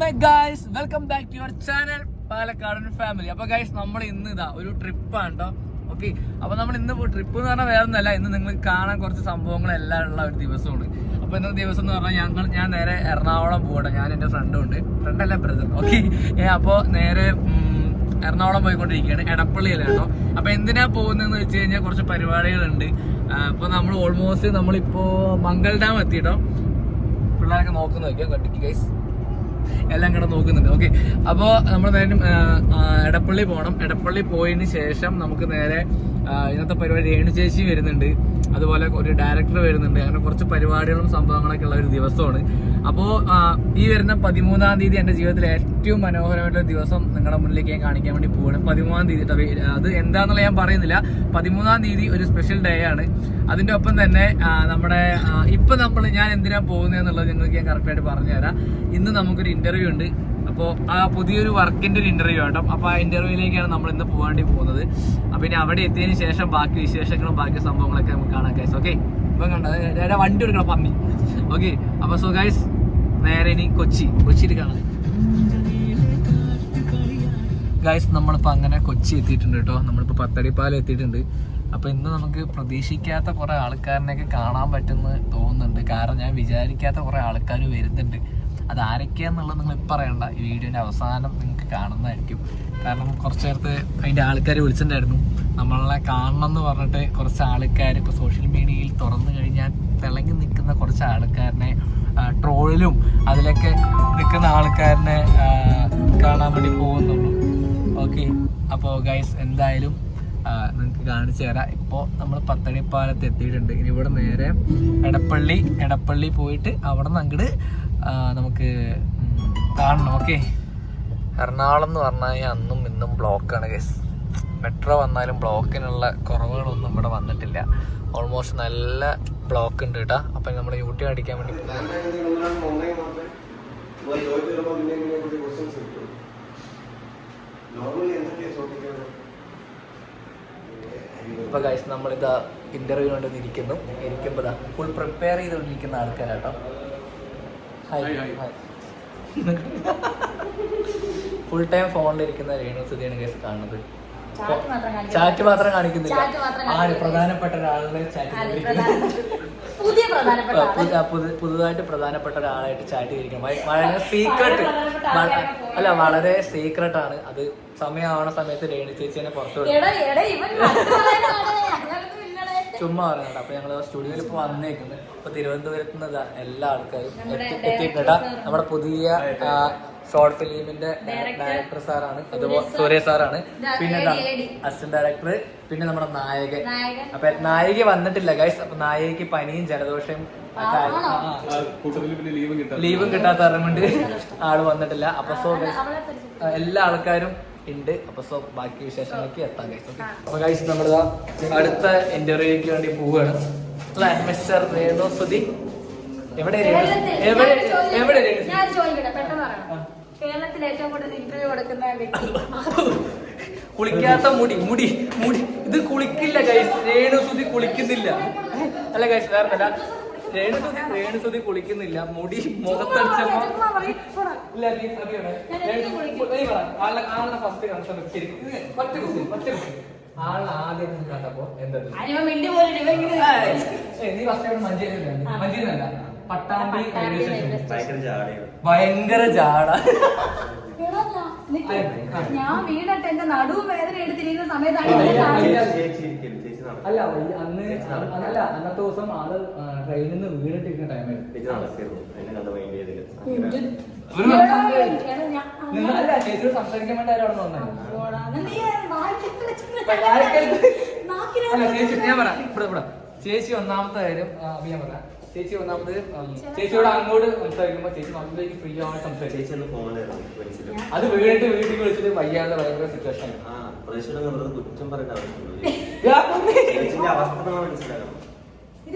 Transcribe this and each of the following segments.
My guys welcome back to your channel പാലക്കാടൻ family അപ്പൊ guys നമ്മൾ ഇന്ന് ഇതാ ഒരു ട്രിപ്പാണ് കേട്ടോ ഓക്കെ അപ്പൊ നമ്മൾ ഇന്ന് ട്രിപ്പ് എന്ന് പറഞ്ഞാൽ വേറെ ഒന്നല്ല ഇന്ന് നിങ്ങൾ കാണാൻ കുറച്ച് സംഭവങ്ങളെല്ലാം ഉള്ള ഒരു ദിവസമാണ്. അപ്പൊ ഇന്നത്തെ ദിവസം എന്ന് പറഞ്ഞാൽ ഞങ്ങൾ ഞാൻ നേരെ എറണാകുളം പോകട്ടെ ഞാൻ എന്റെ ഫ്രണ്ടും ഉണ്ട്. ഫ്രണ്ടല്ല ബ്രദർ ഓക്കെ അപ്പോൾ നേരെ എറണാകുളം പോയിക്കൊണ്ടിരിക്കുകയാണ്. എടപ്പള്ളിയിലാണ് കേട്ടോ അപ്പൊ എന്തിനാ പോകുന്നതെന്ന് വെച്ച് കഴിഞ്ഞാൽ കുറച്ച് പരിപാടികളുണ്ട്. അപ്പൊ നമ്മൾ ഓൾമോസ്റ്റ് നമ്മളിപ്പോ മംഗൾ ഡാം എത്തിയിട്ടോ പിള്ളേരൊക്കെ നോക്കുന്ന നോക്കിയാൽ കട്ടിക്ക് ഗൈസ് എല്ലാം കൂടെ നോക്കുന്നുണ്ട്. ഓക്കെ അപ്പോൾ നമ്മൾ നേരം എടപ്പള്ളി പോകണം എടപ്പള്ളി പോയതിന് ശേഷം നമുക്ക് നേരെ ഇന്നത്തെ പരിപാടി രേണു ചേച്ചി വരുന്നുണ്ട്. അതുപോലെ ഒരു ഡയറക്ടർ വരുന്നുണ്ട്. അങ്ങനെ കുറച്ച് പരിപാടികളും സംഭവങ്ങളൊക്കെ ഉള്ള ഒരു ദിവസമാണ്. അപ്പോൾ ഈ വരുന്ന പതിമൂന്നാം തീയതി എന്റെ ജീവിതത്തിലെ ഏറ്റവും മനോഹരമായിട്ടുള്ള ദിവസം നിങ്ങളുടെ മുന്നിലേക്ക് ഞാൻ കാണിക്കാൻ വേണ്ടി പോകണം പതിമൂന്നാം തീയതി അത് എന്താണെന്നുള്ള ഞാൻ പറയുന്നില്ല. പതിമൂന്നാം തീയതി ഒരു സ്പെഷ്യൽ ഡേ ആണ്. അതിന്റെ ഒപ്പം തന്നെ നമ്മുടെ ഇപ്പം നമ്മൾ ഞാൻ എന്തിനാണ് പോകുന്നത് എന്നുള്ളത് നിങ്ങൾക്ക് ഞാൻ കറക്റ്റായിട്ട് പറഞ്ഞുതരാം. ഇന്ന് നമുക്കൊരു ഇന്റർവ്യൂ ഉണ്ട്. അപ്പോൾ ആ പുതിയൊരു വർക്കിന്റെ ഒരു ഇന്റർവ്യൂ ആട്ടോ. അപ്പോൾ ആ ഇന്റർവ്യൂയിലേക്കാണ് നമ്മൾ ഇന്ന് പോകാൻ വേണ്ടി പോകുന്നത്. അപ്പോൾ ഇനി അവിടെ എത്തിയതിന് ശേഷം ബാക്കി വിശേഷങ്ങളും ബാക്കി സംഭവങ്ങളൊക്കെ നമുക്ക് കാണാം ഗൈസ് ഓക്കെ ഇപ്പം കണ്ടത് വണ്ടി എടുക്കണം പമ്മി ഓക്കെ അപ്പോൾ സോ ഗൈസ് നേരെ ഇനി കൊച്ചി. കൊച്ചിയിൽ കാണാം. ഗൈസ് നമ്മളിപ്പോൾ അങ്ങനെ കൊച്ചി എത്തിയിട്ടുണ്ട് കേട്ടോ. നമ്മളിപ്പോൾ പത്തടിപ്പാലം എത്തിയിട്ടുണ്ട്. അപ്പോൾ ഇന്ന് നമുക്ക് പ്രതീക്ഷിക്കാത്ത കുറേ ആൾക്കാരനെയൊക്കെ കാണാൻ പറ്റുമെന്ന് തോന്നുന്നുണ്ട്. കാരണം ഞാൻ വിചാരിക്കാത്ത കുറേ ആൾക്കാർ വരുന്നുണ്ട്. അത് ആരൊക്കെയാന്നുള്ളത് നിങ്ങൾ ഇപ്പം പറയണ്ട. ഈ വീഡിയോന്റെ അവസാനം നിങ്ങൾക്ക് കാണുന്നതായിരിക്കും. കാരണം കുറച്ച് നേരത്തെ അതിന്റെ ആൾക്കാർ വിളിച്ചിട്ടുണ്ടായിരുന്നു. നമ്മളെ കാണണം എന്ന് പറഞ്ഞിട്ട് കുറച്ച് ആൾക്കാർ ഇപ്പോൾ സോഷ്യൽ മീഡിയയിൽ തുറന്നു കഴിഞ്ഞാൽ തിളങ്ങി നിൽക്കുന്ന കുറച്ച് ആൾക്കാരനെ ട്രോളിലും അതിലൊക്കെ നിൽക്കുന്ന ആൾക്കാരനെ കാണാൻ വേണ്ടി പോകുന്നുള്ളൂ. ഓക്കെ അപ്പോൾ ഗൈസ് എന്തായാലും നിങ്ങൾക്ക് കാണിച്ചു തരാം. ഇപ്പോൾ നമ്മൾ പത്തണിപ്പാലത്ത് എത്തിയിട്ടുണ്ട്. ഇനി ഇവിടെ നേരെ എടപ്പള്ളി എടപ്പള്ളി പോയിട്ട് അവിടെ നിന്ന് അങ്ങോട്ട് നമുക്ക് കാണണം ഓക്കെ? എറണാകുളം എന്ന് പറഞ്ഞാൽ അന്നും ഇന്നും ബ്ലോക്കാണ് കേസ് മെട്രോ വന്നാലും ബ്ലോക്കിനുള്ള കുറവുകളൊന്നും ഇവിടെ വന്നിട്ടില്ല. ഓൾമോസ്റ്റ് നല്ല ബ്ലോക്ക് ഉണ്ട് കേട്ടോ അപ്പം നമ്മൾ യൂട്യൂബ് അടിക്കാൻ വേണ്ടി ഇപ്പൊ ഗൈസ് നമ്മളിതാ ഇന്റർവ്യൂ കൊണ്ട് ഇരിക്കുന്നു ഇരിക്കുമ്പോ ഫുൾ പ്രിപ്പയർ ചെയ്തുകൊണ്ടിരിക്കുന്ന ആൾക്കാരാട്ടോ. ഫുൾ ടൈം ഫോണിലിരിക്കുന്ന രേണു സുധിയാണ് കേസ് കാണുന്നത്. ചാറ്റ് മാത്രം കാണിക്കുന്നില്ല. ചാറ്റ് മാത്രം കാണിക്കുന്നില്ല. ചാറ്റ് മാത്രം ആര് പ്രധാനപ്പെട്ട ഒരാളുടെ ചാറ്റ്. പുതുതായിട്ട് പ്രധാനപ്പെട്ട ഒരാളായിട്ട് ചാറ്റ് ചെയ്തിരിക്കണം വളരെ സീക്രട്ട്. അല്ല വളരെ സീക്രട്ട് ആണ്. അത് സമയമാവണ സമയത്ത് രേണു ചേച്ചിനെ പുറത്തു ചുമ്മാ പറയുന്നുണ്ട് അപ്പൊ ഞങ്ങൾ സ്റ്റുഡിയോയിൽ ഇപ്പൊ വന്നേക്കുന്നത് ഇപ്പൊ തിരുവനന്തപുരത്ത് നിന്ന് എല്ലാ ആൾക്കാരും എത്തിയിട്ടുണ്ട്. നമ്മുടെ പുതിയ ഷോർട്ട് ഫിലിമിന്റെ ഡയറക്ടർ സാറാണ്. അതുപോലെ സൂര്യ സാറാണ്. പിന്നെ. അസിസ്റ്റന്റ് ഡയറക്ടർ പിന്നെ നമ്മുടെ നായകൻ. നായകൻ. അപ്പൊ നായിക വന്നിട്ടില്ല ഗൈസ് അപ്പൊ നായികക്ക് പനിയും പിന്നെ ലീവും കിട്ടാം ലീവും കിട്ടാത്ത കാരണം കൊണ്ട് ആൾ വന്നിട്ടില്ല. അപ്പൊ സോ എല്ലാ ആൾക്കാരും ഉണ്ട്. അപ്പൊ സോ ബാക്കി വിശേഷങ്ങളിലേക്ക് എത്താം ഗൈസ് അപ്പൊ ഗൈസ് നമ്മളിതാ അടുത്ത ഇന്റർവ്യൂക്ക് വേണ്ടി പോവുകയാണ്. അല്ലെ മിസ്റ്റർ രേണു സുധി? എവിടെ എവിടെ കേരളത്തിൽ ഏറ്റവും കൂടുതൽ ഇന്റർവ്യൂ കൊടുക്കുന്ന വ്യക്തി കുളിക്കാത്ത മുടി മുടി മുടി. ഇത് കുളിക്കില്ല ഗൈസ് രേണു സുധി കുളിക്കുന്നില്ല. അല്ല ഗൈസ് വേറെ അല്ല രേണു സുധി രേണു സുധി കുളിക്കുന്നില്ല. മുടി മുഖത്തടിച്ചപ്പോ ഇല്ല നീ ഫസ്റ്റ് കൺസൺ ശരിക്കും ആദ്യം കണ്ടപ്പോ എന്താ നീ ഫസ്റ്റ് മഞ്ചേരി മഞ്ചേരിന്നല്ല പട്ടാമ്പി ഭയങ്കര ജാട. ഞാൻ- വീടട്ടെ ആ. ഞാൻ വീണിട്ട് എന്റെ നടുവും വേദന എടുത്തിരിക്കുന്ന സമയത്താണ് അല്ല അന്ന് അല്ല അന്നത്തെ ദിവസം ആൾ ട്രെയിനിൽ നിന്ന് വീണിട്ടിരിക്കുന്ന ടൈമായിരുന്നു അല്ല ചേച്ചിയോട് സംസാരിക്കാൻ വേണ്ടി ആരാണ് വന്നത് അല്ല ചേച്ചി ഞാൻ പറയാം ഇവിടെ ഇവിടെ. ചേച്ചി ഒന്നാമത്തെ കാര്യം ഞാൻ പറയാം ചേച്ചി ഒന്നാമത് ചേച്ചിയോട് അങ്ങോട്ട് സംസാരിക്കുമ്പോ ചേച്ചി നമ്മളിലേക്ക് ഫ്രീ ആവാൻ സംസാരിച്ചു ചേച്ചി ഒന്ന് ഫോൺ അത് വീണിട്ട് വീട്ടിൽ വിളിച്ചിട്ട് വയ്യാതെ ഭയങ്കര സിറ്റുവേഷൻ കുറ്റം പറയേണ്ട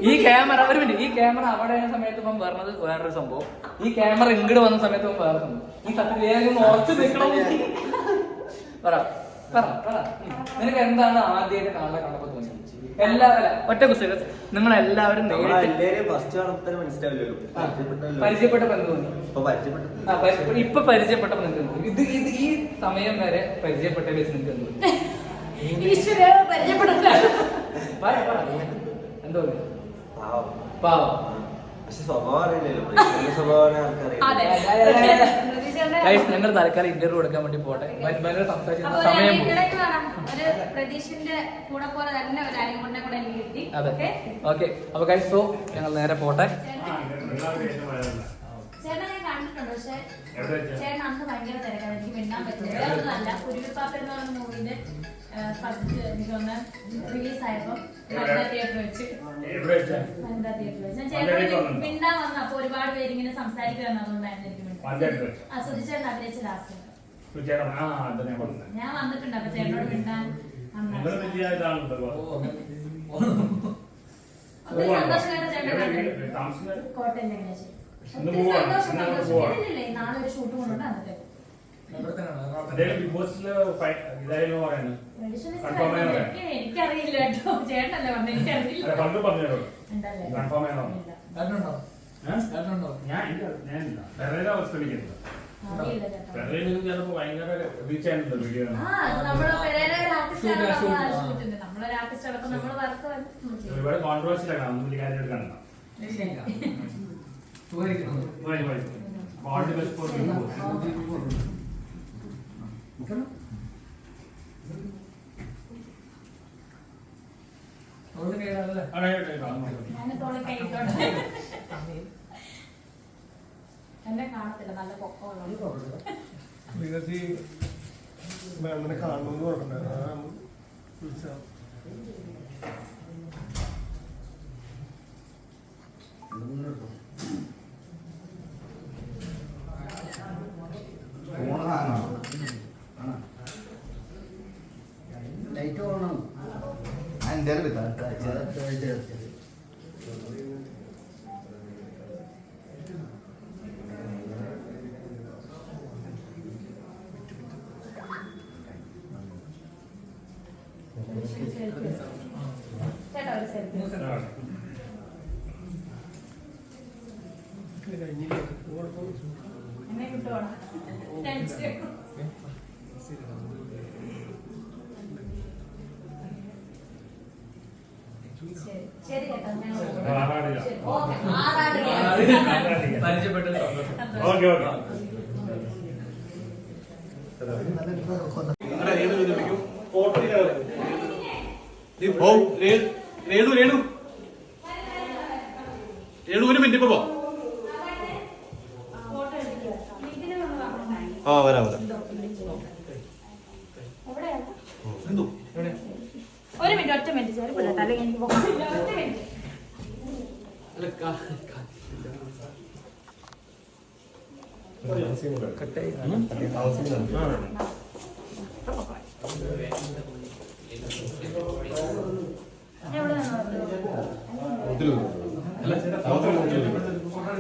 ഈ ക്യാമറ ഒരു മിനിറ്റ് ഈ ക്യാമറ അവിടെ ആയ സമയത്ത് ഇപ്പം പറഞ്ഞത് വേറൊരു സംഭവം. ഈ ക്യാമറ ഇങ്ങോട്ട് വന്ന സമയത്ത് ഇപ്പം വേറെ സംഭവം. ഈ സത്യം വേഗം ഉറച്ചു നിൽക്കണം പറ പറ പറ. നിനക്ക് എന്താണ് ആദ്യമായിട്ട് കാണാൻ കണ്ടപ്പോ തോന്നിയത്? ഒറ്റ ക്വസ്റ്റ്യൻ നിങ്ങൾ എല്ലാവരും ഇപ്പൊ പരിചയപ്പെട്ട ഇപ്പൊ പരിചയപ്പെട്ടപ്പോ നിങ്ങൾക്ക് ഇത് ഇത് ഈ സമയം വരെ പരിചയപ്പെട്ട വെച്ച് നിങ്ങൾക്ക് പറ. എന്ത് പാവം. പക്ഷെ സ്വഭാവം അറിയില്ലല്ലോ പ്രേക്ഷകന്റെ സ്വഭാവം ആർക്കറിയാം അതെ. പ്രതീക്ഷയുടെ- ഗൈസ് ഞങ്ങൾ തൽക്കാലം ഇന്റർവ്യൂ കൊടുക്കാൻ വേണ്ടി പോട്ടെ. ഭയ- ഭയങ്കര അപ്പൊ ഒരു സമയം പോകും. ഒരു പ്രതീക്ഷിന്റെ കൂടെ പോലെ തന്നെ ഒരു അരിമുണ്ടെ കൂടെ എനിക്ക് കിട്ടി. അതെ. ഓക്കെ? ഓക്കെ. അപ്പൊ ഗൈസ് സോ ഞങ്ങൾ നേരെ പോട്ടെ. ചേട്ടനെ ഞാൻ കണ്ടിട്ടുണ്ട്. പക്ഷെ ചേട്ടൻ അന്ന് ഭയങ്കര തിരക്കാണ്. എനിക്ക് മിണ്ടാൻ പറ്റില്ല. വേറൊന്നുമല്ല കുരുവിപ്പാപ്പ എന്ന് പറഞ്ഞ മൂവിന്റെ ഫസ്റ്റ് എനിക്ക് തോന്നുന്ന. റിലീസ് ആയപ്പോ തിയേറ്റർ വെച്ച്. വനിതാ തിയേറ്റർ വെച്ച്. ഞാൻ ചേട്ടൻ മിണ്ടാൻ വന്നു. അപ്പൊ ഒരുപാട് പേര് ഇങ്ങനെ സംസാരിക്കുകയാണ് അതുകൊണ്ടായിരുന്നു എനിക്ക് ആ സുധിച്ചേട്ടൻ അഭിനയിച്ച ലാസ്റ്റ് ഞാൻ വന്നിട്ടുണ്ട്. അപ്പൊ ചേട്ടനോട് മിണ്ടാൻ. കോട്ടയം നാളെ ഒരു ഷൂട്ട് കൊണ്ടുണ്ട് അന്നത്തെ ബിഗ് ബോസിൽ പറയുന്നത്. ട്രഡീഷണലിസ്റ്റ് Confirm ചെയ്യാൻ പറയാം. എനിക്ക് എനിക്കറിയില്ല കേട്ടോ. ചേട്ടനല്ലേ പറഞ്ഞത്? എനിക്കറിയില്ല. അല്ല, പണ്ട് പറഞ്ഞോ ഉണ്ടല്ലേ? Confirm ചെയ്യാൻ പറഞ്ഞു. ഇല്ല. ഞാൻ ഇല്ല. ഞാനില്ല പെരയുടെ അവസ്ഥ എനിക്കില്ല അറിയില്ല ചേട്ടാ. പെരയിൽ ചിലപ്പോ ഭയങ്കര റീച്ച് ആയിട്ടുണ്ടോ വീഡിയോ ആ, അത് നമ്മൾ പെരേര ഒരു artist ആണ്, നമ്മൾ shoot. ആ shoot ഉണ്ട്. നമ്മളൊരു artist അപ്പൊ നമ്മൾ work ചെയ്യും. ഒരുപാട് കോൺട്രവേഴ്സിലാണ് അന്ന് വലിയ കാര്യമായിട്ട് കാണണം all the best for Bigg Boss കഴിക്കോട്ടെ. എന്നെ കാണത്തില്ല നല്ല പൊക്കമുള്ള നിങ്ങൾക്ക് ഈ മാമിനെ കാണണമെന്ന് പറഞ്ഞിട്ടുണ്ടായിരുന്നു ശരി. ശരി, ഓക്കേ. ആറാടില്ല. പരിചയപ്പെട്ട സന്തോഷം ഓക്കെ ഓക്കെ ഓ രേ- രേണു രേണു. രേണു ഒരു മിനിറ്റ് ഇപ്പൊ. ആ വരാം വരാം. ഒരു മിനിറ്റ് ഒറ്റ മിനിറ്റ് ചേരി അല്ലെങ്കിൽ എനിക്ക് ഒറ്റ മിനിറ്റ്. ഞാൻ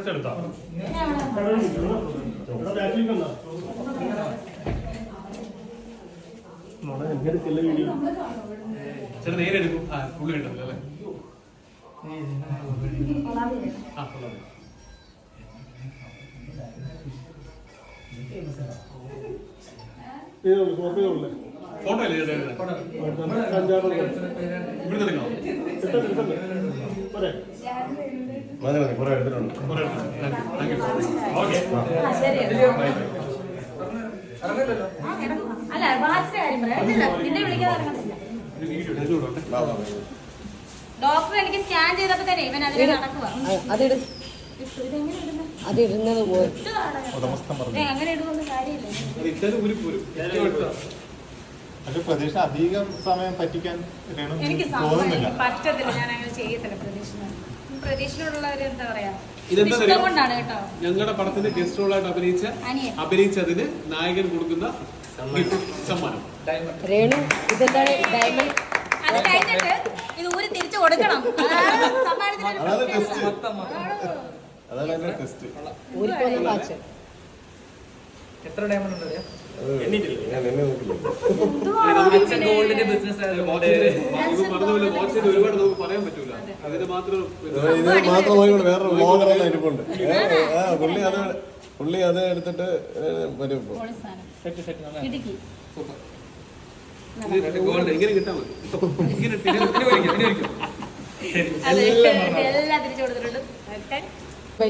ചേട്ടാ നേരെ എടുക്കും ആ പുള്ളി ഉണ്ടല്ലോ അല്ലേ. ആ കൊള്ളാം. ഇതുള്ളൂ കോപ്പി ഫോട്ടോ അല്ലേ ഇവിടുന്ന് മതി മതി കുറെ എടുത്തിട്ടുണ്ട്. അല്ല കാര്യം പറയാം നിന്നെ ഇറങ്ങത്തില്ല ഡോക്ടർ എനിക്ക് സ്കാൻ ചെയ്തപ്പോ തന്നെ ഇവൻ അതിനെ നടക്കുക അതിട് കാണാം. അങ്ങനെ ഇടുന്ന കാര്യമില്ല പ്രതീക്ഷ അധികം സമയം പറ്റിക്കാൻ എനിക്ക് തോന്നുന്നില്ല. സമയം പറ്റത്തില്ല ഞാൻ അങ്ങനെ ചെയ്യത്തില്ല പ്രതീക്ഷ പ്രതീക്ഷയോടുള്ള എന്താ പറയാ? ഇതെന്താ കൊണ്ടാണ് കേട്ടോ. ഞങ്ങളുടെ പടത്തിന്റെ ഗസ്റ്റ് റോളായിട്ട് അഭിനയിച്ച അഭിനയിച്ചതിന് നായകൻ കൊടുക്കുന്ന സമ്മാനം. രേണു ഇതെന്താണ്? ഡയമണ്ട് അത് കഴിഞ്ഞിട്ട് ഇത് ഊരി തിരിച്ചു കൊടുക്കണം. ടെസ്റ്റ് അതാണ്. അതാണ് എന്റെ ടെസ്റ്റ് ഊരിപ്പോന്ന വാച്ച് എത്ര ഡയമണ്ട് ഉണ്ട് അറിയാം? ഗോൾഡിന്റെ ബിസിനസ് ആയതുകൊണ്ട് ഒരുപാട് നമുക്ക് പറയാൻ പറ്റൂല. അതിന് മാത്രം ഇത് മാത്രമായി ഇവിടെ വേറൊരു വ്ളോഗർ എല്ലാം ഇരിപ്പുണ്ട്. ആ പുള്ളി അത് പുള്ളി അത് എടുത്തിട്ട് വരും ഇപ്പൊ. സെറ്റ് സെറ്റ് നന്നായി. ഇടുക്കി. ഗോൾഡ് എങ്ങനെ കിട്ടാൻ മതി. ഇങ്ങനെ ഇനി വരിക്കും, വരിക്കും. ശരി എല്ലാം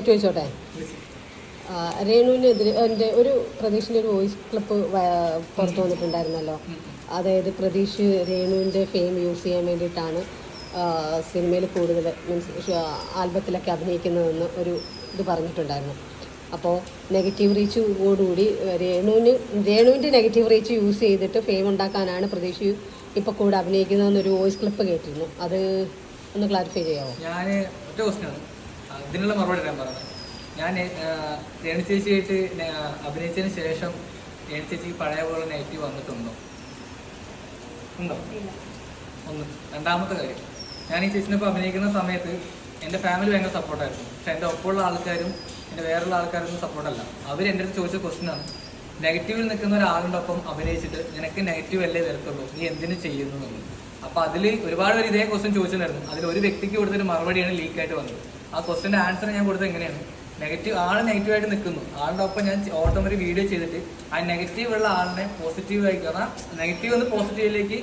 ചോദിച്ചോട്ടെ രേണുവിനെതിരെ എന്റെ ഒരു പ്രതീഷിന്റെ ഒരു വോയിസ് ക്ലിപ്പ് പുറത്തു വന്നിട്ടുണ്ടായിരുന്നല്ലോ. അതായത് പ്രതീഷ് രേണുവിന്റെ ഫെയിം യൂസ് ചെയ്യാൻ വേണ്ടിയിട്ടാണ് സിനിമയിൽ കൂടുതൽ മീൻസ് ആൽബത്തിലൊക്കെ അഭിനയിക്കുന്നതെന്ന് ഒരു ഇത് പറഞ്ഞിട്ടുണ്ടായിരുന്നു. അപ്പോൾ നെഗറ്റീവ് റീച്ചോടുകൂടി രേണുവിന് രേണുവിന്റെ നെഗറ്റീവ് റീച്ച് യൂസ് ചെയ്തിട്ട് ഫെയിം ഉണ്ടാക്കാനാണ് പ്രതീഷ് ഇപ്പോൾ കൂടെ അഭിനയിക്കുന്നതെന്നൊരു വോയിസ് ക്ലിപ്പ് കേട്ടിരുന്നു. അത് ഒന്ന് ക്ലാരിഫൈ ചെയ്യാമോ? ഞാൻ ഒറ്റ ക്വസ്റ്റിനാണ് ഇതിനുള്ള മറുപടി ഞാൻ പറഞ്ഞത് ഞാൻ രേണു ചേച്ചിയായിട്ട് അഭിനയിച്ചതിന് ശേഷം രേണു പഴയ പോലെ നെഗറ്റീവ് വന്നിട്ടുണ്ടോ? ഉണ്ടോ? ഒന്ന് രണ്ടാമത്തെ കാര്യം. ഞാൻ ഈ ചേച്ചിനൊപ്പം അഭിനയിക്കുന്ന സമയത്ത് എന്റെ ഫാമിലി ഭയങ്കര സപ്പോർട്ടായിരുന്നു പക്ഷെ എന്റെ ഒപ്പമുള്ള ആൾക്കാരും എന്റെ വേറെയുള്ള ആൾക്കാരൊന്നും സപ്പോർട്ടല്ല അവർ എന്റെ അടുത്ത് ചോദിച്ച ക്വസ്റ്റിനാണ് നെഗറ്റീവിൽ നിൽക്കുന്ന ഒരാളുടെ ഒപ്പം അഭിനയിച്ചിട്ട് നിനക്ക് നെഗറ്റീവ് അല്ലേ വരത്തുള്ളൂ? നീ എന്തിനു ചെയ്യുന്നു? എന്നുള്ളത് അപ്പോൾ അതിൽ ഒരുപാട് പേര് ഇതേ ക്വസ്റ്റ്യൻ ചോദിച്ചിട്ടുണ്ടായിരുന്നു. അതിൽ ഒരു വ്യക്തിക്ക് കൊടുത്തൊരു മറുപടിയാണ് ലീക്കായിട്ട് വന്നത്. ആ ക്വസ്റ്റിന്റെ ആൻസർ ഞാൻ കൊടുത്തത് എങ്ങനെയാണ്? നെഗറ്റീവ് ആൾ നെഗറ്റീവായിട്ട് നിൽക്കുന്നു. ആളുടെ ഒപ്പം ഞാൻ ഓട്ടോമാറ്റിക് വീഡിയോ ചെയ്തിട്ട് ആ നെഗറ്റീവ് ഉള്ള ആളിനെ പോസിറ്റീവ് ആയിക്കുന്ന നെഗറ്റീവ് ഒന്ന് പോസിറ്റീവിലേക്ക്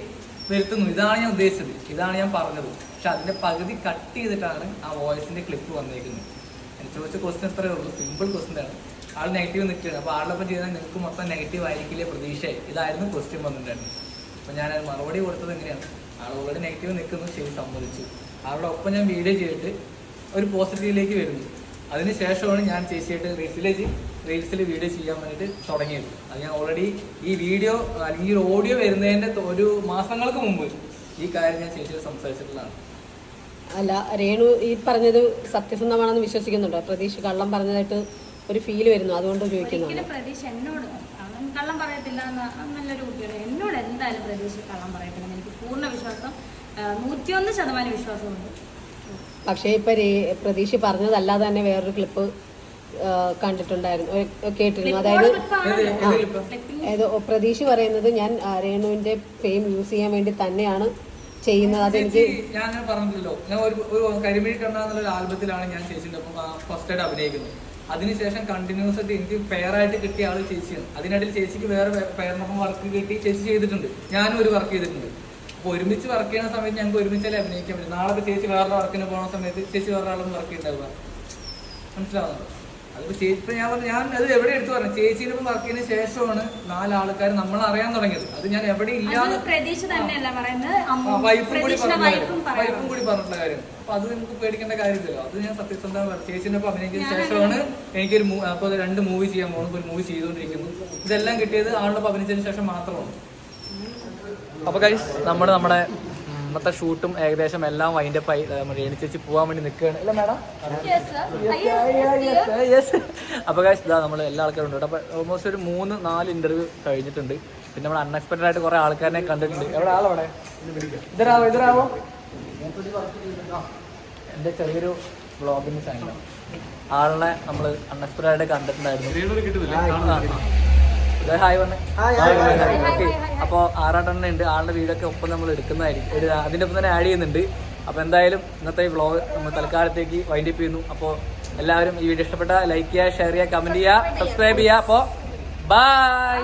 വരുത്തുന്നു. ഇതാണ് ഞാൻ ഉദ്ദേശിച്ചത്. ഇതാണ് ഞാൻ പറഞ്ഞത്. പക്ഷെ അതിന്റെ പകുതി കട്ട് ചെയ്തിട്ടാണ് ആ വോയിസിന്റെ ക്ലിപ്പ് വന്നേക്കുന്നത്. എനിക്ക് ചോദിച്ച ക്വസ്റ്റ്യൻ ഇത്രയേ ഉള്ളൂ. സിമ്പിൾ ക്വസ്റ്റ്യൻ ആണ് ആൾ നെഗറ്റീവ് നിൽക്കുകയാണ്. അപ്പോൾ ആളുടെ ഒപ്പം ചെയ്താൽ നിങ്ങൾക്ക് മൊത്തം നെഗറ്റീവ് ആയിരിക്കില്ലേ പ്രതീക്ഷ ഇതായിരുന്നു ക്വസ്റ്റ്യൻ വന്നിട്ടുണ്ടായിരുന്നു അപ്പോൾ ഞാൻ മറുപടി കൊടുത്തത് എങ്ങനെയാണ്? ആൾ ഓൾറെഡി നെഗറ്റീവ് നിൽക്കുന്നു. ശരി സമ്മതിച്ചു. ആളുടെ ഒപ്പം ഞാൻ വീഡിയോ ചെയ്തിട്ട് ഒരു പോസിറ്റീവിലേക്ക് വരുന്നു. അതിനുശേഷമാണ് ഞാൻ ചേച്ചിയായിട്ട് റീൽസിലേക്ക് റീൽസിൽ വീഡിയോ ചെയ്യാൻ വേണ്ടിയിട്ട് തുടങ്ങിയത്. അത് ഞാൻ ഓൾറെഡി ഈ വീഡിയോ അല്ലെങ്കിൽ ഈ ഓഡിയോ വരുന്നതിന്റെ ഒരു മാസങ്ങൾക്ക് മുമ്പ് ഈ കാര്യം ഞാൻ ചേച്ചിയോട് സംസാരിച്ചിട്ടുള്ളതാണ്. അല്ല രേണു ഈ പറഞ്ഞത് സത്യസന്ധമാണെന്ന് വിശ്വസിക്കുന്നുണ്ടോ. പ്രതീക്ഷ കള്ളം പറഞ്ഞതായിട്ട് ഒരു ഫീൽ വരുന്നു. അതുകൊണ്ട് ചോദിക്കുന്നു പ്രതീക്ഷ എന്നോട് അവൻ കള്ളം പറയത്തില്ല എന്ന് നല്ലൊരു കുട്ടിയാണ്. എന്നോട് എന്തായാലും പ്രതീക്ഷ കള്ളം പറയത്തില്ല എനിക്ക് പൂർണ വിശ്വാസം നൂറ്റിയൊന്ന് ശതമാനം വിശ്വാസമുണ്ട്. പക്ഷേ ഇപ്പൊ രേ- പ്രതീക്ഷ പറഞ്ഞതല്ലാതെ തന്നെ വേറൊരു ക്ലിപ്പ് കണ്ടിട്ടുണ്ടായിരുന്നു. കേട്ടിരുന്നു. അതായത്? ഏത് പ്രതീക്ഷ പറയുന്നത് ഞാൻ രേണുവിന്റെ ഫെയിം യൂസ് ചെയ്യാൻ വേണ്ടി തന്നെയാണ് ചെയ്യുന്നത്. അതെനിക്ക് ഞാൻ അങ്ങനെ പറഞ്ഞില്ലല്ലോ ഞാൻ ഒരു ഒരു കരിമിഴി കണ്ണ എന്നുള്ള ഒരു ആൽബത്തിലാണ് ഞാൻ ചേച്ചിന്റെ ഒപ്പം ഫസ്റ്റ് ആയിട്ട് അഭിനയിക്കുന്നത്. അതിനുശേഷം കണ്ടിന്യൂസ് ആയിട്ട് എനിക്ക് പെയർ ആയിട്ട് കിട്ടിയ ആൾ ചേച്ചിയാണ്. അതിനിടയിൽ ചേച്ചിക്ക് വേറെ പെയറിനൊപ്പം വർക്ക് കിട്ടി ചേച്ചി ചെയ്തിട്ടുണ്ട്. ഞാനും ഒരു വർക്ക് ചെയ്തിട്ടുണ്ട്. അപ്പോൾ ഒരുമിച്ച് വർക്ക് ചെയ്യുന്ന സമയത്ത് ഞങ്ങൾക്ക് ഒരുമിച്ചല്ലേ അഭിനയിക്കാൻ പറ്റും. നാളെ ഇപ്പൊ ചേച്ചി വേറെ വർക്കിന് പോകുന്ന സമയത്ത് ചേച്ചി വേറെ ആളൊന്നും വർക്ക് ചെയ്യണ്ടാവുക മനസ്സിലാവുന്നുണ്ടോ? അതിപ്പോ ചേച്ചി ഇപ്പൊ ഞാൻ പറഞ്ഞു ഞാൻ അത് എവിടെ എടുത്തു പറഞ്ഞു? ചേച്ചിയുടെ ഒപ്പം വർക്ക് ചെയ്യുന്ന ശേഷമാണ് നാല് ആൾക്കാർ നമ്മൾ അറിയാൻ തുടങ്ങിയത്. അത് ഞാൻ എവിടെ ഇല്ലാന്ന് വൈഫും കൂടി വൈഫും കൂടി പറഞ്ഞിട്ടുള്ള കാര്യം. അപ്പൊ അത് നിങ്ങൾക്ക് പേടിക്കേണ്ട കാര്യമില്ലല്ലോ. അത് ഞാൻ സത്യസന്ധ പറഞ്ഞു. ചേച്ചിന്റെ ഒപ്പം അഭിനയിക്കുന്ന ശേഷമാണ് എനിക്കൊരു അപ്പോൾ അപ്പൊ രണ്ട് മൂവി ചെയ്യാൻ പോകുന്നു ഒരു മൂവി ചെയ്തുകൊണ്ടിരിക്കുന്നു. ഇതെല്ലാം കിട്ടിയത് ആളുടെ ഒപ്പം അഭിനയിച്ചതിന് ശേഷം മാത്രമാണ്. അപ്പൊ ഗൈസ് നമ്മൾ നമ്മുടെ ഇന്നത്തെ ഷൂട്ടും ഏകദേശം എല്ലാം വൈൻഡപ്പ് ആയി. രേണി ചേച്ചി പോകാൻ വേണ്ടി നിൽക്കുകയാണ്. അല്ലേ മാഡം യെസ് അപ്പൊ ഗൈസ് ഇതാ നമ്മൾ എല്ലാ ആൾക്കാരും ഉണ്ട്. അപ്പൊ ഓൾമോസ്റ്റ് ഒരു മൂന്ന് നാല് ഇന്റർവ്യൂ കഴിഞ്ഞിട്ടുണ്ട്. പിന്നെ നമ്മൾ അൺഎക്സ്പെക്ടഡ് ആയിട്ട് കുറെ ആൾക്കാരെ കണ്ടിട്ടുണ്ട്. എവിടെ ആളവിടെ ഇതരാവോ ഇതരാവോ? എന്റെ ചെറിയൊരു ബ്ലോഗിന് ചാനലാണ് ആളിനെ നമ്മൾ അൺഎക്സ്പെക്ടഡ് ആയിട്ട് കണ്ടിട്ടുണ്ടായിരുന്നു. ഹായ് പറഞ്ഞേ. അപ്പോൾ ആറാട്ടെണ്ണ ഉണ്ട്. ആളുടെ വീടൊക്കെ ഒപ്പം നമ്മൾ എടുക്കുന്നതായിരിക്കും. ഒരു അതിന്റെ ഒപ്പം തന്നെ ആഡ് ചെയ്യുന്നുണ്ട്. അപ്പോൾ എന്തായാലും ഇന്നത്തെ ഈ വ്ലോഗ് നമ്മൾ തൽക്കാലത്തേക്ക് വൈൻഡ് അപ്പ് ചെയ്യുന്നു. അപ്പോൾ എല്ലാവരും ഈ വീഡിയോ ഇഷ്ടപ്പെട്ട ലൈക്ക് ചെയ്യുക ഷെയർ ചെയ്യുക കമന്റ് ചെയ്യുക സബ്സ്ക്രൈബ് ചെയ്യുക. അപ്പോൾ ബൈ